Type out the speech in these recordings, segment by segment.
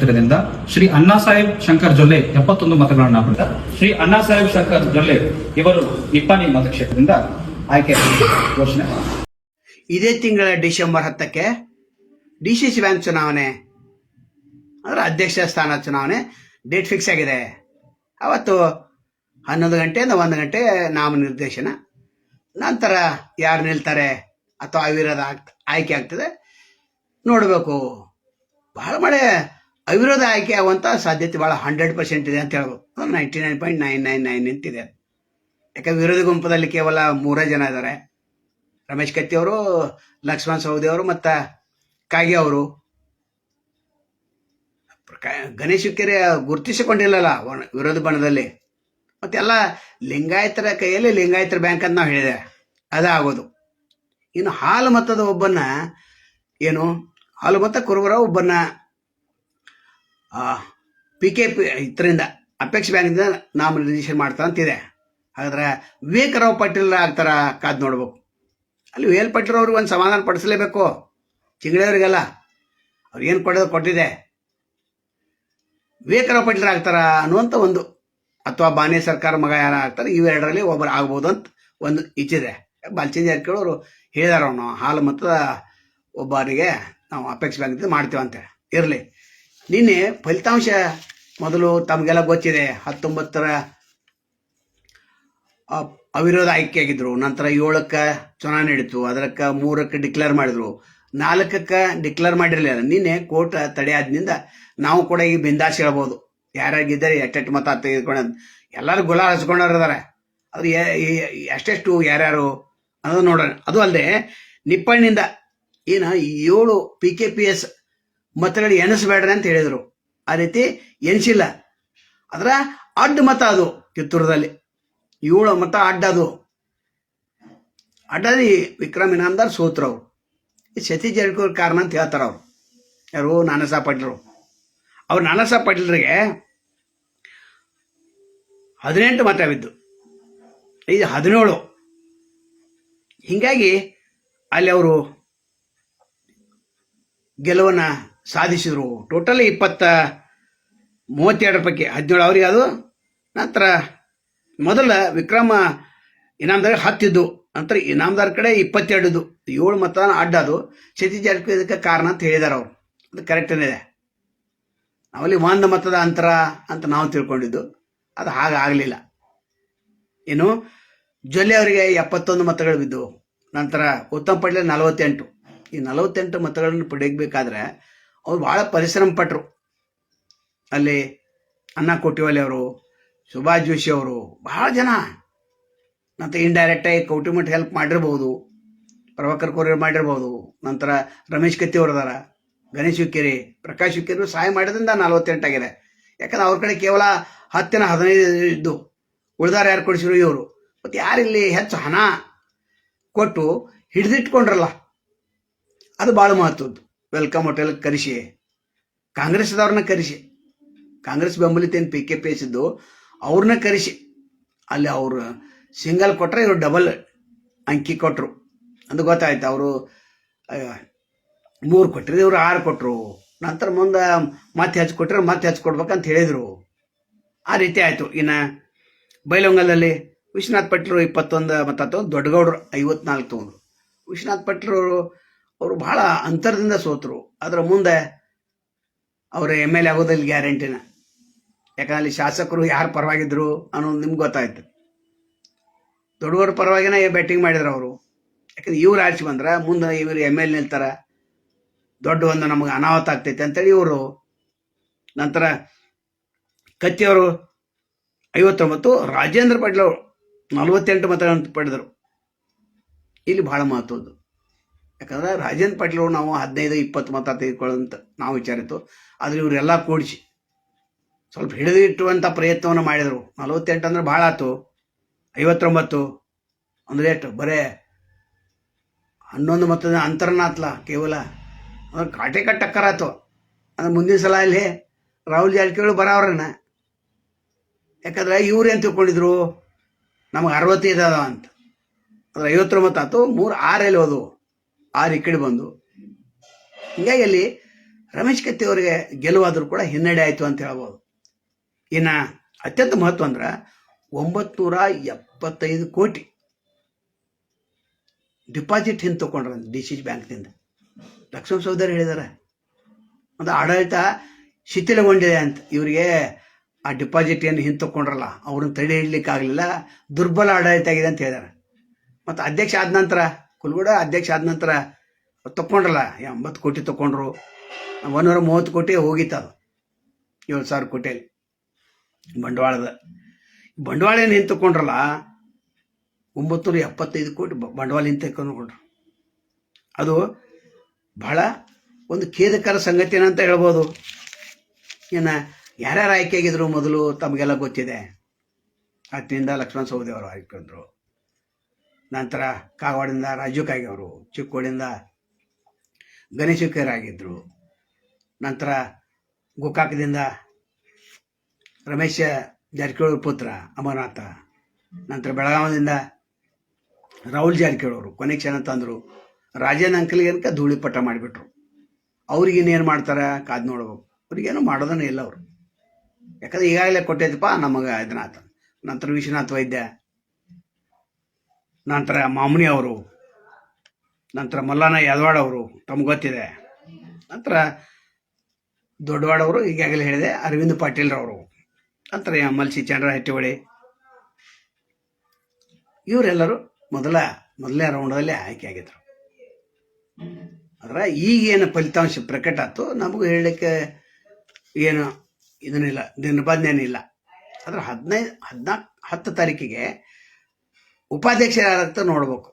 ಮತಕ್ಷೇತ್ರದಿಂದ ಶ್ರೀ ಅಣ್ಣಾ ಸಾಹೇಬ್ ಶಂಕರ್ ಜೊಲ್ಲೆ ಎಪ್ಪತ್ತೊಂದು ಮತಗಳನ್ನ ಪಡೆದ ಶ್ರೀ ಅಣ್ಣಾ ಸಾಹೇಬ್ ಶಂಕರ್ ಜೊಲ್ಲೆ ಇವರು ನಿಪ್ಪಾಣಿ ಮತಕ್ಷೇತ್ರದಿಂದ ಆಯ್ಕೆ ಘೋಷಣೆ. ಇದೇ ತಿಂಗಳ ಡಿಸೆಂಬರ್ ಹತ್ತಕ್ಕೆ ಡಿ ಸಿ ಸಿ ಬ್ಯಾಂಕ್ ಚುನಾವಣೆ, ಅಂದರೆ ಅಧ್ಯಕ್ಷ ಸ್ಥಾನ ಚುನಾವಣೆ ಡೇಟ್ ಫಿಕ್ಸ್ ಆಗಿದೆ. ಅವತ್ತು ಹನ್ನೊಂದು ಗಂಟೆಯಿಂದ ಒಂದು ಗಂಟೆ ನಾಮ ನಿರ್ದೇಶನ ನಂತರ ಯಾರು ನಿಲ್ತಾರೆ ಅಥವಾ ಅವಿರೋಧ ಆಯ್ಕೆ ಆಗ್ತದೆ ನೋಡಬೇಕು. ಬಹಳ ಮಳೆ ಅವಿರೋಧ ಆಯ್ಕೆ ಆಗುವಂಥ ಸಾಧ್ಯತೆ ಭಾಳ ಹಂಡ್ರೆಡ್ ಪರ್ಸೆಂಟ್ ಇದೆ ಅಂತ ಹೇಳ್ಬೋದು. Ninety nine point nine nine nine ನಿಂತಿದೆ. ಯಾಕಂದ್ರೆ ವಿರೋಧ ಗುಂಪದಲ್ಲಿ ಕೇವಲ ಮೂರೇ ಜನ ಇದ್ದಾರೆ. ರಮೇಶ್ ಕತ್ತಿ ಅವರು, ಲಕ್ಷ್ಮಣ್ ಸೌದಿ ಅವರು ಮತ್ತು ಕಾಗೆ ಅವರು. ಗಣೇಶ ಕೆರೆ ಗುರುತಿಸಿಕೊಂಡಿಲ್ಲಲ್ಲ ವಿರೋಧ ಬಣದಲ್ಲಿ. ಮತ್ತೆಲ್ಲ ಲಿಂಗಾಯತರ ಕೈಯಲ್ಲಿ ಲಿಂಗಾಯತರ ಬ್ಯಾಂಕ್ ಅಂತ ನಾವು ಹೇಳಿದೆ. ಅದೇ ಆಗೋದು. ಇನ್ನು ಹಾಲು ಮತದ ಒಬ್ಬನ್ನ ಏನು? ಹಾಲು ಮತ ಕುರುಬರ ಒಬ್ಬನ್ನ ಪಿ ಕೆ ಪಿ ಇದರಿಂದ ಅಪೆಕ್ಸ್ ಬ್ಯಾಂಕಿಂದ ನಾಮನಿರ್ದೇಶನ ಮಾಡ್ತಾರೆ ಅಂತಿದೆ. ಹಾಗಾದ್ರೆ ವಿವೇಕರಾವ್ ಪಟೇಲ್ ಆಗ್ತಾರ ಕಾದ್ ನೋಡ್ಬೇಕು. ಅಲ್ಲಿ ವೇಲ್ ಪಾಟೀಲ್ ಅವ್ರಿಗೆ ಒಂದು ಸಮಾಧಾನ ಪಡಿಸಲೇಬೇಕು. ಚಿಂಗಡಿಯವ್ರಿಗೆಲ್ಲ ಅವ್ರು ಏನು ಕೊಡೋದು ಕೊಟ್ಟಿದೆ. ವಿವೇಕರಾವ್ ಪಟೇಲ್ ಆಗ್ತಾರ ಅನ್ನುವಂಥ ಒಂದು, ಅಥವಾ ಬಾನೆ ಸರ್ಕಾರ ಮಗ ಯಾರು ಆಗ್ತಾರೆ ಇವೆರಡರಲ್ಲಿ ಒಬ್ಬರು ಆಗ್ಬೋದು ಅಂತ ಒಂದು ಇಚ್ಛಿದೆ ಬಾಲಚಂದ್ರ ಜಾರಕಿಹೊಳಿ ಅವರು ಹೇಳಿದಾರ ಅವನು, ಹಾಲು ಮತ್ತು ಒಬ್ಬರಿಗೆ ನಾವು ಅಪೇಕ್ಷ ಬ್ಯಾಂಕ್ ಮಾಡ್ತೀವಿ ಅಂತ ಇರಲಿ. ನಿನ್ನೆ ಫಲಿತಾಂಶ ಮೊದಲು ತಮಗೆಲ್ಲ ಗೊತ್ತಿದೆ, ಹತ್ತೊಂಬತ್ತರ ಅವಿರೋಧ ಅವಿರೋಧ ಆಯ್ಕೆಯಾಗಿದ್ರು. ನಂತರ ಏಳಕ್ಕೆ ಚುನಾವಣೆ ನಡೀತು. ಅದಕ್ಕೆ ಮೂರಕ್ಕೆ ಡಿಕ್ಲೇರ್ ಮಾಡಿದ್ರು. ನಾಲ್ಕಕ್ಕೆ ಡಿಕ್ಲೇರ್ ಮಾಡಿರಲಿಲ್ಲ. ನಿನ್ನೆ ಕೋರ್ಟ್ ತಡೆ ಆದ್ನಿಂದ ನಾವು ಕೂಡ ಈಗ ಬಿಂದಾಸ್ ಹೇಳ್ಬೋದು ಯಾರಾಗಿದ್ದಾರೆ, ಎಷ್ಟೆಷ್ಟು ಮತ ತೆಗೆದುಕೊಂಡು ಎಲ್ಲರೂ ಗುಲಾಲ್ ಹಚ್ಕೊಂಡಿದ್ದಾರೆ ಅದು ಎಷ್ಟೆಷ್ಟು ಯಾರ್ಯಾರು ಅನ್ನೋದು ನೋಡೋಣ. ಅದು ಅಲ್ಲದೆ ನಿಪ್ಪಣ್ಣಿಂದ ಏನು ಏಳು ಪಿ ಕೆ ಪಿ ಎಸ್ ಮತಗಳು ಎಣಿಸ್ಬೇಡ್ರಿ ಅಂತ ಹೇಳಿದರು. ಆ ರೀತಿ ಎಣಿಸಿಲ್ಲ. ಅದರ ಅಡ್ಡ ಮತ ಅದು ಕಿತ್ತೂರದಲ್ಲಿ. ಏಳು ಮತ ಅಡ್ಡ ಅದು. ಅಡ್ಡದಿ ವಿಕ್ರಮ್ ಇನಾಮ್ದಾರ್ ಸೋತ್ರವ್ರು ಈ ಸತಿ ಜಾರಕಿಹೊಳಿ ಕಾರಣ ಅಂತ ಹೇಳ್ತಾರೆ ಅವರು. ಯಾರು ನಾನಸ ಪಾಟೀಲ್ರು. ಅವ್ರು ನಾನಸ ಪಾಟೀಲ್ರಿಗೆ ಹದಿನೆಂಟು ಮತ ಬಿದ್ದು. ಇದು ಹದಿನೇಳು. ಹೀಗಾಗಿ ಅಲ್ಲಿ ಅವರು ಗೆಲುವನ್ನು ಸಾಧಿಸಿದರು. ಟೋಟಲಿ ಇಪ್ಪತ್ತ ಮೂವತ್ತೆರಡರ ಪೈಕಿ ಹದಿನೇಳು ಅವರಿಗೆ ಅದು. ನಂತರ ಮೊದಲ ವಿಕ್ರಮ ಇನಾಮದಾರ ಹತ್ತಿದ್ದು. ನಂತರ ಇನಾಮದಾರ್ ಕಡೆ ಇಪ್ಪತ್ತೆರಡು ಏಳು ಮತದಾನ ಅಡ್ಡ ಅದು ಸತೀಶ್ ಇದಕ್ಕೆ ಕಾರಣ ಅಂತ ಹೇಳಿದಾರೆ ಅವರು. ಅದು ಕರೆಕ್ಟ್ ಇದೆ ಅವಲ್ಲಿ ಒಂದು ಮತದ ಅಂತರ ಅಂತ ನಾವು ತಿಳ್ಕೊಂಡಿದ್ದು. ಅದು ಹಾಗೆ ಆಗಲಿಲ್ಲ. ಇನ್ನು ಜೊಲ್ಲೆ ಅವರಿಗೆ ಎಪ್ಪತ್ತೊಂದು ಮತಗಳು ಬಿದ್ದವು. ನಂತರ ಉತ್ತಮ ಪಟೇಲ್ ನಲವತ್ತೆಂಟು. ಈ ನಲವತ್ತೆಂಟು ಮತಗಳನ್ನು ಪಡೆಯಬೇಕಾದ್ರೆ ಅವ್ರು ಭಾಳ ಪರಿಶ್ರಮ ಪಟ್ಟರು ಅಲ್ಲಿ ಅನ್ನ ಕೋಟಿವಲ್ಲಿ ಅವರು, ಸುಭಾಷ್ ಜೋಶಿ ಅವರು ಬಹಳ ಜನ. ಮತ್ತು ಇಂಡೈರೆಕ್ಟಾಗಿ ಕೌಟಿಮಠ ಹೆಲ್ಪ್ ಮಾಡಿರ್ಬೋದು, ಪ್ರಭಾಕರ್ ಕೋರೆ ಮಾಡಿರ್ಬೋದು, ನಂತರ ರಮೇಶ್ ಕತ್ತಿ ಅವ್ರದಾರ, ಗಣೇಶ್ ಹುಕ್ಕೇರಿ, ಪ್ರಕಾಶ್ ಹುಕ್ಕೇರಿ ಸಹಾಯ ಮಾಡಿದ್ರಿಂದ ನಲ್ವತ್ತೆಂಟಾಗಿದೆ ಯಾಕಂದ್ರೆ ಅವ್ರ ಕಡೆ ಕೇವಲ ಹತ್ತಿನ ಹದಿನೈದು ಇದ್ದು ಉಳಿದಾರ ಯಾರು ಕೊಡಿಸಿರು ಇವರು. ಮತ್ತು ಯಾರಿಲ್ಲಿ ಹೆಚ್ಚು ಹಣ ಕೊಟ್ಟು ಹಿಡಿದಿಟ್ಕೊಂಡ್ರಲ್ಲ, ಅದು ಭಾಳ ಮಹತ್ವದ್ದು. ವೆಲ್ಕಮ್ ಹೋಟೆಲ್ ಕರೆಸಿ ಕಾಂಗ್ರೆಸ್ದವ್ರನ್ನ ಕರೆಸಿ ಕಾಂಗ್ರೆಸ್ ಬೆಂಬಲಿತ ಏನು ಪಿ ಕೆ ಪಿ ಎಸ್ ಇದ್ದು ಅವ್ರನ್ನ ಕರೆಸಿ ಅಲ್ಲಿ ಅವರು ಸಿಂಗಲ್ ಕೊಟ್ಟರೆ ಇವರು ಡಬಲ್ ಅಂಕಿ ಕೊಟ್ಟರು ಅಂತ ಗೊತ್ತಾಯ್ತು ಅವರು ಮೂರು ಕೊಟ್ಟರು ಇವರು ಆರು ಕೊಟ್ಟರು ನಂತರ ಮುಂದೆ ಮತ್ತೆ ಹೆಚ್ಚು ಕೊಟ್ಟರೆ ಮತ್ತೆ ಹೆಚ್ಚು ಅಂತ ಹೇಳಿದರು. ಆ ರೀತಿ ಆಯಿತು. ಇನ್ನು ಬೈಲೊಂಗಲಲ್ಲಿ ವಿಶ್ವನಾಥ್ ಪಟ್ಲರು ಇಪ್ಪತ್ತೊಂದು ಮತ್ತು ದೊಡ್ಡಗೌಡರು ಐವತ್ನಾಲ್ಕು ತೊಗೊಂಡ್ರು ವಿಶ್ವನಾಥ್ ಪಟ್ಲರು ಅವರು ಬಹಳ ಅಂತರದಿಂದ ಸೋತರು. ಅದರ ಮುಂದೆ ಅವರು ಎಂ ಎಲ್ ಎ ಆಗೋದಲ್ಲಿ ಗ್ಯಾರಂಟಿನ ಯಾಕಂದ್ರೆ ಅಲ್ಲಿ ಶಾಸಕರು ಯಾರು ಪರವಾಗಿದ್ರು ಅನ್ನೋದು ನಿಮ್ಗೆ ಗೊತ್ತಾಯ್ತು. ದೊಡ್ಡವರ ಪರವಾಗಿನ ಬ್ಯಾಟಿಂಗ್ ಮಾಡಿದ್ರು ಅವರು. ಯಾಕಂದ್ರೆ ಇವ್ರು ಆಚೆ ಬಂದ್ರೆ ಮುಂದೆ ಇವರು ಎಂ ಎಲ್ ನಿಲ್ತಾರೆ. ದೊಡ್ಡ ಒಂದು ನಮಗೆ ಅನಾಹುತ ಆಗ್ತೈತೆ ಅಂತೇಳಿ ಇವರು ನಂತರ ಕತ್ತಿಯವರು ಐವತ್ತೊಂಬತ್ತು, ರಾಜೇಂದ್ರ ಪಾಟೀಲ್ ಅವರು ನಲವತ್ತೆಂಟು ಮತಗಳನ್ನು ಪಡೆದರು. ಇಲ್ಲಿ ಬಹಳ ಮಹತ್ವದ್ದು. ಯಾಕಂದ್ರೆ ರಾಜೇಂದ್ರ ಪಾಟೀಲ್ ಅವ್ರು ನಾವು ಹದಿನೈದು, ಇಪ್ಪತ್ತು ಮತ ತೆಗೆದುಕೊಳ್ಳೋಂತ ನಾವು ವಿಚಾರಿತ್ತು. ಆದರೆ ಇವರೆಲ್ಲ ಕೂಡಿಸಿ ಸ್ವಲ್ಪ ಹಿಡಿದು ಇಟ್ಟುವಂಥ ಪ್ರಯತ್ನವನ್ನು ಮಾಡಿದರು. ನಲವತ್ತೆಂಟು ಅಂದ್ರೆ ಭಾಳ ಆಯ್ತು. ಐವತ್ತೊಂಬತ್ತು ಅಂದ್ರೆ ಎಷ್ಟು? ಬರೇ ಹನ್ನೊಂದು ಮತದ ಅಂತರನಾತ್ಲ ಕೇವಲ. ಅಂದ್ರೆ ಕಾಟೆ ಕಟ್ಟಕ್ಕರ ಆತು ಅಂದ್ರೆ ಮುಂದಿನ ಸಲ ಇಲ್ಲಿ ರಾಹುಲ್ ಜಾರಕಿಹೊಳಿ ಬರೋವ್ರನ್ನ. ಯಾಕಂದ್ರೆ ಇವ್ರು ಏನು ತಿಳ್ಕೊಂಡಿದ್ರು? ನಮ್ಗೆ ಅರವತ್ತೈದು ಅದಾವ ಅಂತ. ಅಂದ್ರೆ ಐವತ್ತೊಂಬತ್ತು ಆಯ್ತು. ಮೂರು ಆರು ಎಲ್ಲಿ ಹೋದವು? ಆರು ಈ ಕಡೆ ಬಂದು. ಹಿಂಗಾಗಿ ಅಲ್ಲಿ ರಮೇಶ್ ಕತ್ತಿ ಅವರಿಗೆ ಗೆಲುವಾದರೂ ಕೂಡ ಹಿನ್ನಡೆ ಆಯಿತು ಅಂತ ಹೇಳ್ಬೋದು. ಇನ್ನು ಅತ್ಯಂತ ಮಹತ್ವ ಅಂದ್ರೆ ಒಂಬತ್ನೂರ ಎಪ್ಪತ್ತೈದು ಕೋಟಿ ಡಿಪಾಸಿಟ್ ಹಿಂದೆ ತಗೊಂಡ್ರ ಡಿ ಸಿ ಬ್ಯಾಂಕ್ನಿಂದ. ಲಕ್ಷ್ಮಣ ಸಹೋದರಿ ಹೇಳಿದಾರೆ. ಒಂದು ಆಡಳಿತ ಶಿಥಿಲಗೊಂಡಿದೆ ಅಂತ ಇವರಿಗೆ ಆ ಡಿಪಾಸಿಟ್ ಏನು ಹಿಂದೆ ತಗೊಂಡ್ರಲ್ಲ, ಅವ್ರನ್ನ ತಡೆ ಹಿಡ್ಲಿಕ್ಕೆ ಆಗಲಿಲ್ಲ ದುರ್ಬಲ ಆಡಳಿತ ಆಗಿದೆ ಅಂತ ಹೇಳಿದ್ದಾರೆ ಮತ್ತು ಅಧ್ಯಕ್ಷ ಆದ ನಂತರ ಕುಲ್ಗೂಡ ಅಧ್ಯಕ್ಷ ಆದ ನಂತರ ತಕ್ಕೊಂಡ್ರಲ್ಲ ಎಂಬತ್ತು ಕೋಟಿ ತಕೊಂಡ್ರು ಒಂದೂರ ಮೂವತ್ತು ಕೋಟಿ ಹೋಗಿತ್ತು ಅದು, ಏಳು ಸಾವಿರ ಕೋಟಿಯಲ್ಲಿ ಬಂಡವಾಳದ. ಬಂಡವಾಳ ಏನು ತಕೊಂಡ್ರಲ್ಲ ಒಂಬತ್ತು ಎಪ್ಪತ್ತೈದು ಕೋಟಿ ಬಂಡವಾಳ ತಗೊಂಡ್ರು ಅದು ಬಹಳ ಒಂದು ಖೇದಕರ ಸಂಗತಿ ಅಂತ ಹೇಳ್ಬೋದು. ಏನು, ಯಾರ್ಯಾರು ಆಯ್ಕೆ ಆಗಿದ್ರು ಮೊದಲು ತಮಗೆಲ್ಲ ಗೊತ್ತಿದೆ. ಅತ್ತಿಂದ ಲಕ್ಷ್ಮಣ ಸೌದಿ ಅವರು ಆಯ್ಕೊಂಡ್ರು ನಂತರ ಕಾಗವಾಡಿಂದ ರಾಜು ಅವರು ಚಿಕ್ಕೋಡಿಂದ ಗಣೇಶ ಆಗಿದ್ರು ನಂತರ ಗೋಕಾಕದಿಂದ ರಮೇಶ ಜಾರಕಿಹೊಳಿ ಪುತ್ರ ಅಮರನಾಥ. ನಂತರ ಬೆಳಗಾವಿಯಿಂದ ರಾಹುಲ್ ಜಾರಕಿಹೊಳವರು ಕೊನೆ ಕ್ಷಣ ತಂದರು. ರಾಜೇನ ಅಂಕಲ್ಗೆ ಅನ್ಕ ಧೂಳಿಪಟ ಮಾಡಿಬಿಟ್ರು. ಅವ್ರಿಗೇನೇನು ಮಾಡ್ತಾರೆ ಕಾದು ನೋಡ್ಬೇಕು. ಅವ್ರಿಗೇನು ಮಾಡೋದನ್ನೇ ಇಲ್ಲ ಅವರು. ಯಾಕಂದ್ರೆ ಈಗಾಗಲೇ ಕೊಟ್ಟಿದ್ದಪ್ಪ ನಮಗೆ ಇದನ್ನಾತ ನಂತರ ವಿಶ್ವನಾಥ್ ವೈದ್ಯ. ನಂತರ ಮಾಮುನಿ ಅವರು, ನಂತರ ಮಲ್ಲಾನ ಯಾದವಾಡ ಅವರು, ತಮ್ಗೆ ಗೊತ್ತಿದೆ. ನಂತರ ದೊಡ್ಡವಾಡವರು ಈಗಾಗಲೇ ಹೇಳಿದೆ, ಅರವಿಂದ್ ಪಾಟೀಲ್ರವರು ನಂತರ ಮಲ್ಸಿ ಚಂದ್ರ ಹಟ್ಟಿಹೊಳಿ. ಇವರೆಲ್ಲರೂ ಮೊದಲ, ಮೊದಲನೇ ರೌಂಡಲ್ಲಿ ಆಯ್ಕೆ ಆಗಿದ್ರು. ಆದ್ರೆ ಈಗೇನು ಫಲಿತಾಂಶ ಪ್ರಕಟ ಆಯ್ತು, ನಮಗೂ ಹೇಳಲಿಕ್ಕೆ ಏನು ಇದನ್ನಿಲ್ಲ ನಿರ್ಬಂಧನೇನಿಲ್ಲ ಆದ್ರೆ ಹದಿನೈದು ಹದಿನಾಲ್ಕು ಹತ್ತು ತಾರೀಕಿಗೆ ಉಪಾಧ್ಯಕ್ಷರು ಯಾರಂತ ನೋಡ್ಬೇಕು.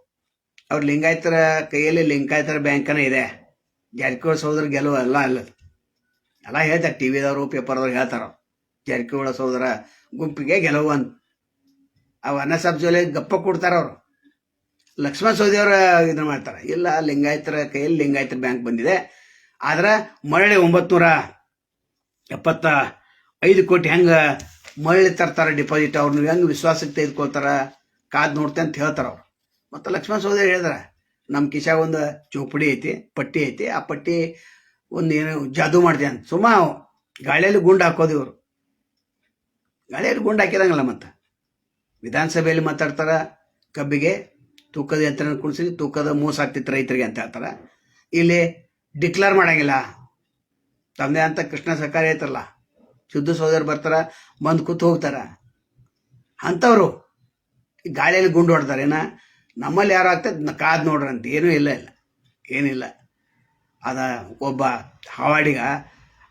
ಅವ್ರು ಲಿಂಗಾಯತರ ಕೈಯಲ್ಲಿ ಲಿಂಗಾಯತರ ಬ್ಯಾಂಕನ ಇದೆ. ಜಾರಕಿಹೊಳಿ ಸಹೋದರ ಗೆಲುವು ಎಲ್ಲ ಅಲ್ಲ ಎಲ್ಲ ಹೇಳ್ತಾರೆ ಟಿ ವಿದವರು ಪೇಪರ್ದವ್ರು ಹೇಳ್ತಾರ. ಜಾರಕಿಹೊಳಿ ಸಹೋದರ ಗುಂಪಿಗೆ ಗೆಲುವು ಅಂತ ಅವು ಅನ್ನ ಸಾಬ್ ಜೊಲೆ ಗಪ್ಪ ಕೊಡ್ತಾರೆ ಅವರು. ಲಕ್ಷ್ಮಣ ಸೋದಿ ಅವರು ಇದನ್ನ ಮಾಡ್ತಾರೆ. ಇಲ್ಲ, ಲಿಂಗಾಯತರ ಕೈಯಲ್ಲಿ ಲಿಂಗಾಯತರ ಬ್ಯಾಂಕ್ ಬಂದಿದೆ. ಆದ್ರೆ ಮರಳಿ ಒಂಬತ್ನೂರ ಎಪ್ಪತ್ತ ಐದು ಕೋಟಿ ಹೆಂಗೆ ಮರಳಿ ತರ್ತಾರೆ ಡಿಪಾಸಿಟ್ ಅವ್ರನ್ನ ಹೆಂಗೆ ವಿಶ್ವಾಸಕ್ಕೆ ತೆಗೆದುಕೊಳ್ತಾರ? ಕಾದ್ ನೋಡ್ತೆ ಅಂತ ಹೇಳ್ತಾರ ಅವ್ರು. ಮತ್ತು ಲಕ್ಷ್ಮಣ ಸೋದರಿ ಹೇಳಿದ್ರ ನಮ್ಮ ಕಿಶಾಗ ಒಂದು ಚೌಪಡಿ ಐತಿ, ಪಟ್ಟಿ ಐತಿ, ಆ ಪಟ್ಟಿ ಒಂದು ಏನು ಜಾದೂ ಮಾಡಿದೆ ಅಂತ. ಸುಮ್ಮ ಗಾಳಿಯಲ್ಲಿ ಗುಂಡು ಹಾಕೋದು ಇವರು. ಗಾಳಿಯಲ್ಲಿ ಗುಂಡು ಹಾಕಿದಂಗಲ್ಲ ಮತ್ತು. ವಿಧಾನಸಭೆಯಲ್ಲಿ ಮಾತಾಡ್ತಾರ, ಕಬ್ಬಿಗೆ ತೂಕದ ಯಂತ್ರ ಕುಣಿಸಿ, ತೂಕದ ಮೋಸ ಆಗ್ತಿತ್ತು ರೈತರಿಗೆ ಅಂತ ಹೇಳ್ತಾರೆ. ಇಲ್ಲಿ ಡಿಕ್ಲೇರ್ ಮಾಡಂಗಿಲ್ಲ. ತಮ್ಮದೇ ಅಂತ ಕೃಷ್ಣ ಸಹಕಾರಿ ಐತಲ್ಲ. ಶುದ್ಧ ಸೋದರ್ ಬರ್ತಾರ, ಬಂದು ಕೂತು ಹೋಗ್ತಾರ. ಅಂಥವ್ರು ಗಾಳಿಯಲ್ಲಿ ಗುಂಡು ಹೊಡ್ತಾರೆ. ಏನ? ನಮ್ಮಲ್ಲಿ ಯಾರು ಆಗ್ತದೆ? ಕಾದು ನೋಡ್ರಿ ಅಂತ ಏನೂ ಇಲ್ಲ ಇಲ್ಲ. ಏನಿಲ್ಲ. ಅದ ಒಬ್ಬ ಹಾವಾಡಿಗ,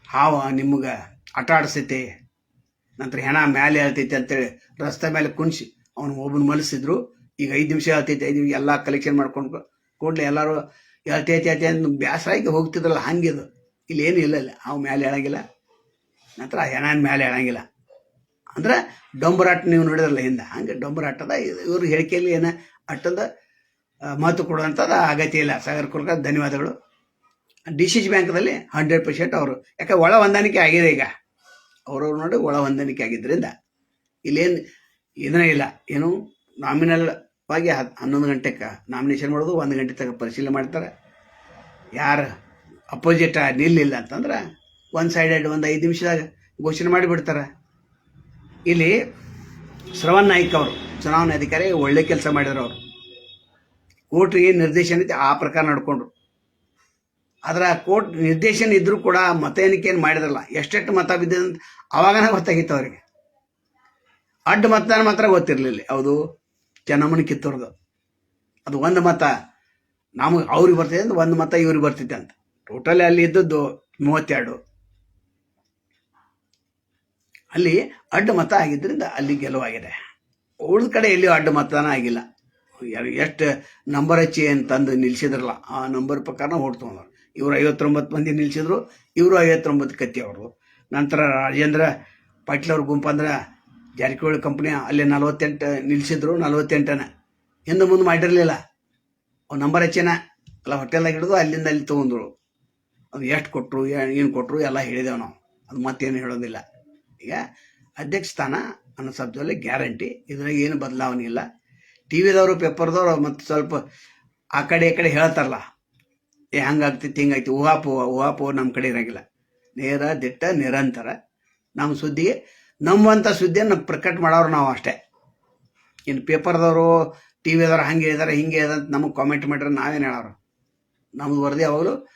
ಹಾವ ನಿಮ್ಗೆ ಆಟ ಆಡಿಸ್ತೈತಿ ನಂತರ ಹೆಣ ಮೇಲೆ ಹೇಳ್ತೈತಿ ಅಂತೇಳಿ ರಸ್ತೆ ಮೇಲೆ ಕುಣಿಸಿ, ಅವನು ಒಬ್ಬನ ಮಲಸಿದ್ರು. ಈಗ ಐದು ನಿಮಿಷ ಹೇಳ್ತೈತಿ, ಐದು ನಿಮಿಷ ಎಲ್ಲ ಕಲೆಕ್ಷನ್ ಮಾಡ್ಕೊಂಡು ಕೂಡಲೇ ಎಲ್ಲರೂ ಹೇಳ್ತೈತಿ ಐತಿ ಅಂತ ಬೇಸರಾಗಿ ಹೋಗ್ತಿದ್ರಲ್ಲ ಹಂಗಿದು ಏನು ಇಲ್ಲ ಇಲ್ಲ. ಅವು ಮೇಲೆ ಹೇಳಂಗಿಲ್ಲ. ನಂತರ ಹೆಣನ ಮೇಲೆ ಹೇಳಂಗಿಲ್ಲ. ಅಂದ್ರೆ ಡೊಂಬರಾಟ ನೀವು ನೋಡಿದ್ರಲ್ಲ ಹಿಂದೆ, ಹಂಗೆ ಡೊಂಬರಾಟದ ಇವ್ರ ಹೇಳಿಕೆಯಲ್ಲಿ ಏನ ಅಟ್ಟದ ಮಾತು ಮಹತ್ವ ಕೊಡುವಂಥದ್ದು ಅಗತ್ಯ ಇಲ್ಲ. ಸಾಗರ್ ಕುರ್ಕ ಧನ್ಯವಾದಗಳು. ಡಿ ಸಿ ಸಿ ಬ್ಯಾಂಕ್ದಲ್ಲಿ ಹಂಡ್ರೆಡ್ ಪರ್ಸೆಂಟ್ ಅವರು. ಯಾಕೆ ಒಳ ಹೊಂದಾಣಿಕೆ ಆಗಿದೆ ಈಗ? ಅವ್ರವ್ರು ನೋಡಿ ಒಳ ಹೊಂದಾಣಿಕೆ ಆಗಿದ್ದರಿಂದ. ಇಲ್ಲೇನು ಇದನ್ನೇ ಇಲ್ಲ. ಏನು ನಾಮಿನಲ್ ಆಗಿ ಹನ್ನೊಂದು ಗಂಟೆಗೆ ನಾಮಿನೇಷನ್ ಮಾಡೋದು, ಒಂದು ಗಂಟೆ ತನಕ ಪರಿಶೀಲನೆ ಮಾಡ್ತಾರೆ. ಯಾರು ಅಪೋಸಿಟ್ ನಿಲ್ಲಿಲ್ಲ ಅಂತಂದ್ರೆ ಒನ್ ಸೈಡೆಡ್ ಒಂದು ಐದು ನಿಮಿಷದಾಗ ಘೋಷಣೆ ಮಾಡಿಬಿಡ್ತಾರೆ. ಇಲ್ಲಿ ಶ್ರವಣ್ ನಾಯ್ಕ ಅವರು, ಚುನಾವಣೆ ಅಧಿಕಾರಿ, ಒಳ್ಳೆ ಕೆಲಸ ಮಾಡಿದ್ರು ಅವರು. ಕೋರ್ಟ್ಗೆ ನಿರ್ದೇಶನ ಐತೆ ಆ ಪ್ರಕಾರ ನಡ್ಕೊಂಡ್ರು. ಆದ್ರೆ ಕೋರ್ಟ್ ನಿರ್ದೇಶನ ಇದ್ರೂ ಕೂಡ ಮತ ಎಣಿಕೆಯನ್ನು ಮಾಡಿದ್ರಲ್ಲ, ಎಷ್ಟೆಷ್ಟು ಮತ ಬಿದ್ದಿದೆ ಅಂತ ಅವಾಗನೇ ಗೊತ್ತಾಗಿತ್ತು ಅವರಿಗೆ. ಅಡ್ಡ ಮತದಾನ ಮಾತ್ರ ಗೊತ್ತಿರಲಿಲ್ಲ ಹೌದು, ಚೆನ್ನಮ್ಮನ ಕಿತ್ತೂರ್ದು. ಅದು ಒಂದು ಮತ, ನಮಗೆ ಅವ್ರಿಗೆ ಬರ್ತಿದೆ ಅಂತ, ಒಂದು ಮತ ಇವ್ರಿಗೆ ಬರ್ತಿದೆ ಅಂತ. ಟೋಟಲಿ ಅಲ್ಲಿ ಇದ್ದದ್ದು ಮೂವತ್ತೆರಡು. ಅಲ್ಲಿ ಅಡ್ಡ ಮತ ಆಗಿದ್ದರಿಂದ ಅಲ್ಲಿ ಗೆಲುವಾಗಿದೆ. ಉಳಿದ ಕಡೆ ಎಲ್ಲಿಯೂ ಅಡ್ಡ ಮತನೇ ಆಗಿಲ್ಲ. ಎಷ್ಟು ನಂಬರ್ ಹಚ್ಚಿ ಅಂತಂದು ತಂದು ನಿಲ್ಸಿದ್ರಲ್ಲ, ಆ ನಂಬರ್ ಪ್ರಕಾರ ಓಟ್ ತೊಗೊಂಡ್ರು ಇವರು ಐವತ್ತೊಂಬತ್ತು ಮಂದಿ ನಿಲ್ಸಿದ್ರು, ಇವರು ಐವತ್ತೊಂಬತ್ತು ಕತ್ತಿ ಅವರು ನಂತರ ರಾಜೇಂದ್ರ ಪಾಟೀಲ್ ಅವ್ರ ಗುಂಪು ಅಂದ್ರೆ ಜಾರಕಿಹೊಳಿ ಕಂಪ್ನಿ ಅಲ್ಲಿ ನಲವತ್ತೆಂಟು ನಿಲ್ಸಿದ್ರು, ನಲವತ್ತೆಂಟನ. ಹಿಂದೆ ಮುಂದೆ ಮಾಡಿರಲಿಲ್ಲ. ಅವ್ರು ನಂಬರ್ ಹಚ್ಚಿನ ಅಲ್ಲ ಹೋಟೆಲ್ದಾಗ ಹಿಡಿದು ಅಲ್ಲಿಂದ ಅಲ್ಲಿ ತೊಗೊಂಡ್ರು. ಅದು ಎಷ್ಟು ಕೊಟ್ಟರು ಏನು ಕೊಟ್ಟರು ಎಲ್ಲ ಹೇಳಿದೆವು ನಾವು. ಅದು ಮತ್ತೇನು ಹೇಳೋದಿಲ್ಲ. ಈಗ ಅಧ್ಯಕ್ಷ ಸ್ಥಾನ ಅನ್ನೋ ಶಬ್ದದಲ್ಲಿ ಗ್ಯಾರಂಟಿ. ಇದ್ರಾಗ ಏನು ಬದಲಾವಣೆ ಇಲ್ಲ. ಟಿ ವಿದವರು, ಪೇಪರ್ದವರು ಮತ್ತು ಸ್ವಲ್ಪ ಆ ಕಡೆ ಈ ಕಡೆ ಹೇಳ್ತಾರಲ್ಲ. ಏ, ಹಂಗಾಗ್ತಿತ್ತು, ಹಿಂಗಾಯ್ತು. ಊಹಾಪೋ ಊಹಾಪೋ ನಮ್ಮ ಕಡೆ ಇರೋಂಗಿಲ್ಲ. ನೇರ, ದಿಟ್ಟ, ನಿರಂತರ. ನಮ್ಮ ಸುದ್ದಿಗೆ ನಮ್ಮಂಥ ಸುದ್ದಿಯನ್ನು ಪ್ರಕಟ ಮಾಡೋರು ನಾವು ಅಷ್ಟೇ. ಇನ್ನು ಪೇಪರ್ದವರು, ಟಿ ವಿದವ್ರು ಹಂಗೆ ಇದಾರೆ, ಹಿಂಗೆ ಇದೆ ಅಂತ ನಮಗೆ ಕಾಮೆಂಟ್ ಮಾಡಿದ್ರೆ ನಾವೇನು ಹೇಳೋರು? ನಮ್ಮದು ವರದಿ ಯಾವಾಗಲೂ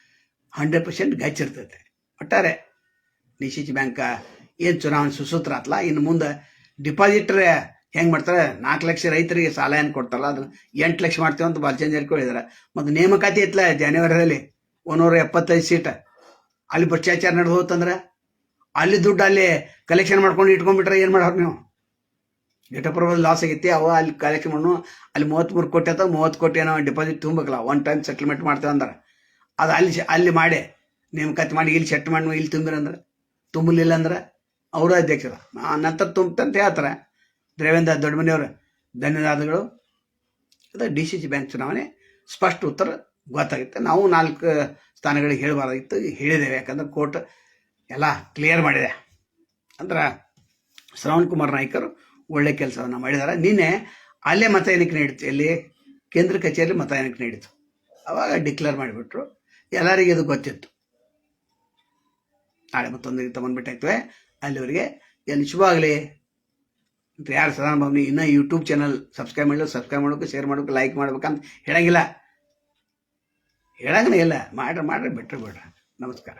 ಹಂಡ್ರೆಡ್ ಪರ್ಸೆಂಟ್ ಗಚ್ಚಿರ್ತೈತೆ ಒಟ್ಟಾರೆ ಡಿ ಸಿ ಬ್ಯಾಂಕ್ ಏನು ಚುನಾವಣೆ ಸುಸೂತ್ರ ಆತ್ಲ ಇನ್ನು ಮುಂದೆ ಡಿಪಾಸಿಟ್ರೆ ಹೆಂಗೆ ಮಾಡ್ತಾರೆ? ನಾಲ್ಕು ಲಕ್ಷ ರೈತರಿಗೆ ಸಾಲ ಏನು ಕೊಡ್ತಾರಲ್ಲ, ಅದನ್ನ ಎಂಟು ಲಕ್ಷ ಮಾಡ್ತೀವಿ ಅಂತ ಬಾಲಚಂದ್ರ ಜಾರಕಿಹೊಳಿ ಮತ್ತು ನೇಮಕಾತಿ ಇತ್ತಲ್ಲ ಜನವರಿಯಲ್ಲಿ ಒಂದೂರ ಎಪ್ಪತ್ತೈದು ಸೀಟ್. ಅಲ್ಲಿ ಭ್ರಷ್ಟಾಚಾರ ನಡೆದು ಹೋತಂದ್ರೆ? ಅಲ್ಲಿ ದುಡ್ಡು ಅಲ್ಲಿ ಕಲೆಕ್ಷನ್ ಮಾಡ್ಕೊಂಡು ಇಟ್ಕೊಂಡ್ಬಿಟ್ರೆ ಏನು ಮಾಡೋರು ನೀವು? ಘಟಪ್ರಭದ ಲಾಸ್ ಆಗೈತಿ, ಅವ ಅಲ್ಲಿ ಕಲೆಕ್ಷನ್ ಮಾಡು ಅಲ್ಲಿ ಮೂವತ್ತ್ಮೂರು ಕೋಟಿ ಅಥವಾ ಮೂವತ್ತು ಕೋಟಿ ಏನೋ ಡಿಪಾಸಿಟ್ ತುಂಬಬೇಕಲ್ಲ ಒನ್ ಟೈಮ್ ಸೆಟ್ಲ್ಮೆಂಟ್ ಮಾಡ್ತೇವೆ ಅಂದ್ರೆ. ಅದು ಅಲ್ಲಿ ಅಲ್ಲಿ ಮಾಡಿ, ನೇಮಕಾತಿ ಮಾಡಿ, ಇಲ್ಲಿ ಸೆಟ್ ಮಾಡಿ ಇಲ್ಲಿ ತುಂಬಿರಂದ್ರೆ ತುಂಬಲಿಲ್ಲ ಅಂದ್ರೆ? ಅವರು ಅಧ್ಯಕ್ಷರು ನಂತರ ತುಂಬಂತ ಹೇಳ್ತಾರೆ. ದೇವೇಂದ್ರ ದೊಡ್ಡಮನೆಯವರು ಧನ್ಯವಾದಗಳು. ಅದು ಡಿ ಸಿ ಸಿ ಬ್ಯಾಂಕ್ ಚುನಾವಣೆ. ಸ್ಪಷ್ಟ ಉತ್ತರ ಗೊತ್ತಾಗುತ್ತೆ. ನಾವು ನಾಲ್ಕು ಸ್ಥಾನಗಳಿಗೆ ಹೇಳಬಾರ್ದಾಗಿತ್ತು ಹೇಳಿದ್ದೇವೆ. ಯಾಕಂದ್ರೆ ಕೋರ್ಟ್ ಎಲ್ಲ ಕ್ಲಿಯರ್ ಮಾಡಿದೆ. ಅಂದ್ರೆ ಶ್ರವಣ್ ಕುಮಾರ್ ನಾಯ್ಕರು ಒಳ್ಳೆ ಕೆಲಸವನ್ನು ಮಾಡಿದ್ದಾರೆ. ನಿನ್ನೆ ಅಲ್ಲೇ ಮತ ಏನಕ್ಕೆ ನೀಡಿತು ಎಲ್ಲಿ? ಕೇಂದ್ರ ಕಚೇರಿ ಮತ ಏನಕ್ಕೆ ನೀಡಿತು ಅವಾಗ ಡಿಕ್ಲೇರ್ ಮಾಡಿಬಿಟ್ರು. ಎಲ್ಲರಿಗೂ ಇದು ಗೊತ್ತಿತ್ತು. ನಾಳೆ ಮತ್ತೊಂದು ತಗೊಂಡ್ಬಿಟ್ಟಾಯ್ತವೆ. ಅಲ್ಲಿವರೆಗೆ ಅಂತ ಯಾರು ಸದಾನ ಭವನಿ ಇನ್ನೂ ಯೂಟ್ಯೂಬ್ ಚಾನಲ್ ಸಬ್ಸ್ಕ್ರೈಬ್ ಮಾಡಲು ಸಬ್ಸ್ಕ್ರೈಬ್ ಮಾಡೋಕೆ ಶೇರ್ ಮಾಡಬೇಕು ಲೈಕ್ ಮಾಡ್ಬೇಕಂತ ಹೇಳಂಗಿಲ್ಲ. ಹೇಳಂಗನೇ ಇಲ್ಲ, ಮಾಡ್ರಿ ಮಾಡ್ರಿ ಬಿಟ್ರಿ ಬೇಡ್ರಿ. ನಮಸ್ಕಾರ.